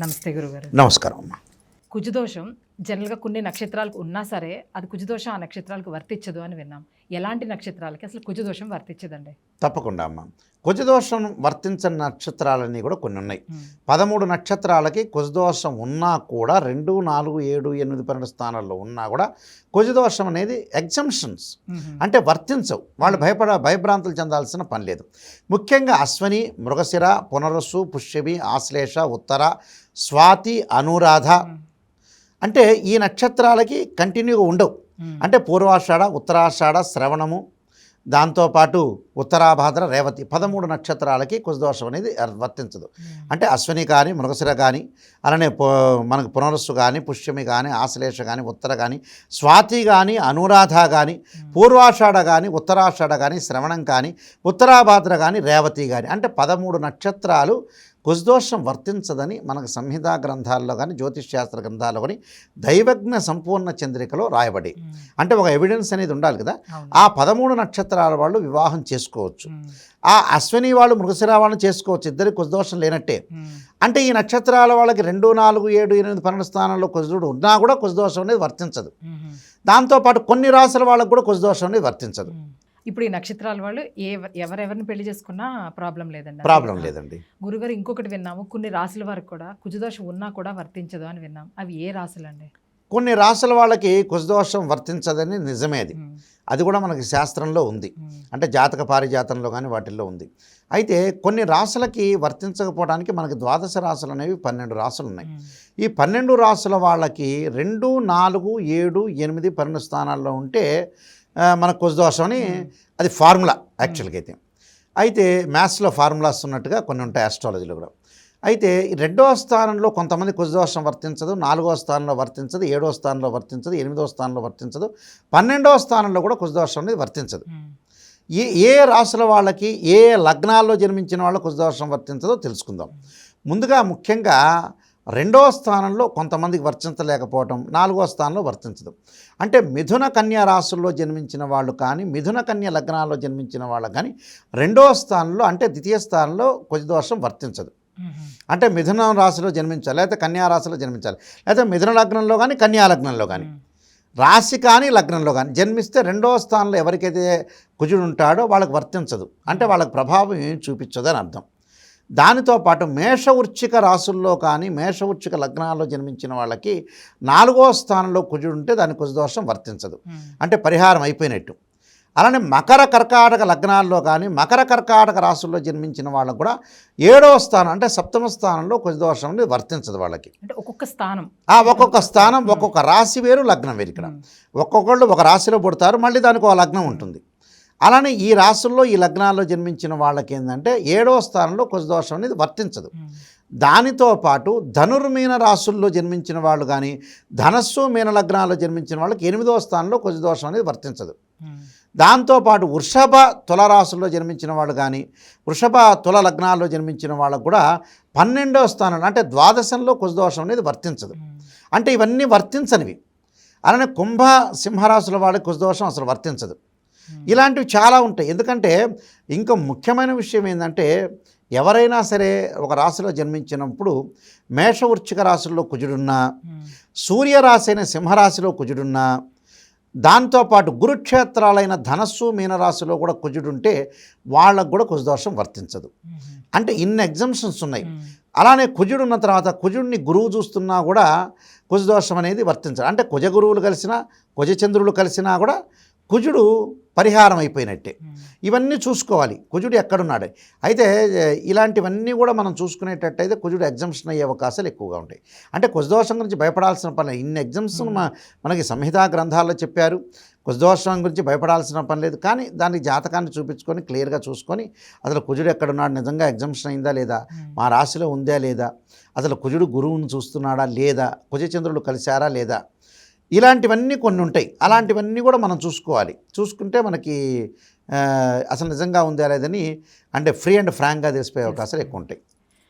నమస్తే గురుగారు. నమస్కారం అమ్మా. కుజదోషం జనరల్గా కొన్ని నక్షత్రాలకు ఉన్నా సరే అది కుజదోషం ఆ నక్షత్రాలకు వర్తించదు అని విన్నాం. ఎలాంటి నక్షత్రాలకి? అసలు కుజదోషం వర్తించదండి. తప్పకుండా అమ్మ. కుజదోషం వర్తించని నక్షత్రాలన్నీ కూడా కొన్ని ఉన్నాయి. పదమూడు నక్షత్రాలకి కుజదోషం ఉన్నా కూడా రెండు నాలుగు ఏడు ఎనిమిది పన్నెండు స్థానాల్లో ఉన్నా కూడా కుజదోషం అనేది ఎగ్జంప్షన్స్. అంటే వర్తించవు. వాళ్ళు భయపడ భయభ్రాంతులు చెందాల్సిన పని లేదు. ముఖ్యంగా అశ్వని మృగశిర పునరస్సు పుష్యమి ఆశ్లేష ఉత్తర స్వాతి అనురాధ అంటే ఈ నక్షత్రాలకి కంటిన్యూగా ఉండవు. అంటే పూర్వాషాఢ ఉత్తరాషాఢ శ్రవణము దాంతోపాటు ఉత్తరాభాద్ర రేవతి పదమూడు నక్షత్రాలకి కుజదోషం అనేది వర్తించదు. అంటే అశ్విని కానీ మృగశిర కానీ అలానే మనకు పునరస్సు కానీ పుష్యమి కానీ ఆశ్లేష కానీ ఉత్తర కానీ స్వాతి కానీ అనురాధ కానీ పూర్వాషాఢ కానీ ఉత్తరాషాఢ కానీ శ్రవణం కానీ ఉత్తరాభాద్ర కానీ రేవతి కానీ అంటే పదమూడు నక్షత్రాలు కుజదోషం వర్తించదని మనకు సంహితా గ్రంథాల్లో కానీ జ్యోతిష్ శాస్త్ర గ్రంథాల్లో కానీ దైవజ్ఞ సంపూర్ణ చంద్రికలో రాయబడి అంటే ఒక ఎవిడెన్స్ అనేది ఉండాలి కదా. ఆ పదమూడు నక్షత్రాల వాళ్ళు వివాహం చేసుకోవచ్చు. ఆ అశ్విని వాళ్ళు మృగశిర వాళ్ళు చేసుకోవచ్చు. ఇద్దరికి కుజదోషం లేనట్టే. అంటే ఈ నక్షత్రాల వాళ్ళకి రెండు నాలుగు ఏడు ఎనిమిది పన్నెండు స్థానాల్లో కుజుడు ఉన్నా కూడా కుజదోషం అనేది వర్తించదు. దాంతోపాటు కొన్ని రాసుల వాళ్ళకు కూడా కుజదోషం అనేది వర్తించదు. ఇప్పుడు ఈ నక్షత్రాల వాళ్ళు ఏ ఎవరెవరిని పెళ్ళి చేసుకున్నా ప్రాబ్లం లేదండి. ప్రాబ్లం లేదండి. గురుగారు ఇంకొకటి విన్నాము కొన్ని రాసుల వరకు కూడా కుజదోషం ఉన్నా కూడా వర్తించదు అని విన్నాం అవి ఏ రాసులు అండి కొన్ని రాసుల వాళ్ళకి కుజదోషం వర్తించదని నిజమే అది. అది కూడా మనకి శాస్త్రంలో ఉంది. అంటే జాతక పారిజాతంలో కానీ వాటిల్లో ఉంది. అయితే కొన్ని రాసులకి వర్తించకపోవడానికి మనకి ద్వాదశ రాసులు అనేవి పన్నెండు రాసులు ఉన్నాయి. ఈ పన్నెండు రాసుల వాళ్ళకి రెండు నాలుగు ఏడు ఎనిమిది పన్నెండు స్థానాల్లో ఉంటే మనకు కుజదోషం అని అది ఫార్ములా యాక్చువల్గా అయితే. అయితే మ్యాథ్స్లో ఫార్ములాస్ ఉన్నట్టుగా కొన్ని ఉంటాయి ఆస్ట్రాలజీలో కూడా. అయితే రెండవ స్థానంలో కొంతమంది కుజదోషం వర్తించదు నాలుగవ స్థానంలో వర్తించదు ఏడవ స్థానంలో వర్తించదు ఎనిమిదవ స్థానంలో వర్తించదు పన్నెండవ స్థానంలో కూడా కుజదోషం అనేది వర్తించదు. ఏ ఏ రాసుల వాళ్ళకి ఏ లగ్నాల్లో జన్మించిన వాళ్ళ కుజదోషం వర్తించదో తెలుసుకుందాం. ముందుగా ముఖ్యంగా రెండవ స్థానంలో కొంతమందికి వర్తించలేకపోవటం నాలుగవ స్థానంలో వర్తించదు. అంటే మిథున కన్యా రాసుల్లో జన్మించిన వాళ్ళు కానీ మిథున కన్య లగ్నాల్లో జన్మించిన వాళ్ళకి కానీ రెండవ స్థానంలో అంటే ద్వితీయ స్థానంలో కుజదోషం వర్తించదు. అంటే మిథున రాశిలో జన్మించాలి లేకపోతే కన్యా రాశిలో జన్మించాలి లేకపోతే మిథున లగ్నంలో కానీ కన్యా లగ్నంలో కానీ. రాశి కానీ లగ్నంలో కానీ జన్మిస్తే రెండవ స్థానంలో ఎవరికైతే కుజుడు ఉంటాడో వాళ్ళకి వర్తించదు. అంటే వాళ్ళకి ప్రభావం ఏం చూపించదు అని అర్థం. దానితో పాటు మేష వృచ్చిక రాసుల్లో కానీ మేష వృచ్చిక లగ్నాల్లో జన్మించిన వాళ్ళకి నాలుగో స్థానంలో కుజుడు ఉంటే దాని కుజదోషం వర్తించదు. అంటే పరిహారం అయిపోయినట్టు. అలానే మకర కర్కాటక లగ్నాల్లో కానీ మకర కర్కాటక రాసుల్లో జన్మించిన వాళ్ళకు కూడా ఏడవ స్థానం అంటే సప్తమ స్థానంలో కుజదోషం అనేది వర్తించదు వాళ్ళకి. అంటే ఒక్కొక్క స్థానం. ఆ ఒక్కొక్క స్థానం ఒక్కొక్క రాశి వేరు లగ్నం వేరు ఇక్కడ. ఒక్కొక్కళ్ళు ఒక రాశిలో పుడతారు మళ్ళీ దానికి ఒక లగ్నం ఉంటుంది. అలానే ఈ రాశుల్లో ఈ లగ్నాల్లో జన్మించిన వాళ్ళకి ఏంటంటే ఏడవ స్థానంలో కుజదోషం అనేది వర్తించదు. దానితో పాటు ధనుర్మీన రాశుల్లో జన్మించిన వాళ్ళు కానీ ధనస్సు మీన లగ్నాల్లో జన్మించిన వాళ్ళకి ఎనిమిదవ స్థానంలో కుజదోషం అనేది వర్తించదు. దాంతోపాటు వృషభ తుల రాశుల్లో జన్మించిన వాళ్ళు కానీ వృషభ తుల లగ్నాల్లో జన్మించిన వాళ్ళకు కూడా పన్నెండవ స్థానంలో అంటే ద్వాదశంలో కుజదోషం అనేది వర్తించదు. అంటే ఇవన్నీ వర్తించనివి. అలానే కుంభ సింహరాశుల వాళ్ళకి కుజదోషం అసలు వర్తించదు. ఇలాంటివి చాలా ఉంటాయి. ఎందుకంటే ఇంకా ముఖ్యమైన విషయం ఏంటంటే ఎవరైనా సరే ఒక రాశిలో జన్మించినప్పుడు మేషవృచ్చిక రాశుల్లో కుజుడున్నా సూర్యరాశి అయిన సింహరాశిలో కుజుడున్నా దాంతోపాటు గురుక్షేత్రాలైన ధనస్సు మీనరాశిలో కూడా కుజుడుంటే వాళ్ళకు కూడా కుజదోషం వర్తించదు. అంటే ఇన్ని ఎగ్జామ్షన్స్ ఉన్నాయి. అలానే కుజుడు ఉన్న తర్వాత కుజుడిని గురువు చూస్తున్నా కూడా కుజదోషం అనేది వర్తించదు. అంటే కుజ గురువులు కలిసినా కుజచంద్రులు కలిసినా కూడా కుజుడు పరిహారం అయిపోయినట్టే ఇవన్నీ చూసుకోవాలి. కుజుడు ఎక్కడున్నాడు? అయితే ఇలాంటివన్నీ కూడా మనం చూసుకునేటట్టయితే కుజుడు ఎగ్జామ్షన్ అయ్యే అవకాశాలు ఎక్కువగా ఉంటాయి. అంటే కుజదోషం గురించి భయపడాల్సిన పని లేదు. ఇన్ని ఎగ్జామ్స్ మనకి సంహితా గ్రంథాల్లో చెప్పారు. కుజదోషం గురించి భయపడాల్సిన పని లేదు. కానీ దానికి జాతకాన్ని చూపించుకొని క్లియర్గా చూసుకొని అసలు కుజుడు ఎక్కడున్నాడు? నిజంగా ఎగ్జామ్షన్ అయిందా లేదా? మా రాశిలో ఉందా లేదా? అసలు కుజుడు గురువుని చూస్తున్నాడా లేదా? కుజచంద్రులు కలిశారా లేదా? ఇలాంటివన్నీ కొన్ని ఉంటాయి అలాంటివన్నీ కూడా మనం చూసుకోవాలి. చూసుకుంటే మనకి అసలు నిజంగా ఉందా లేదని అంటే ఫ్రీ అండ్ ఫ్రాంక్గా తెలిసిపోయే అవకాశాలు ఎక్కువ ఉంటాయి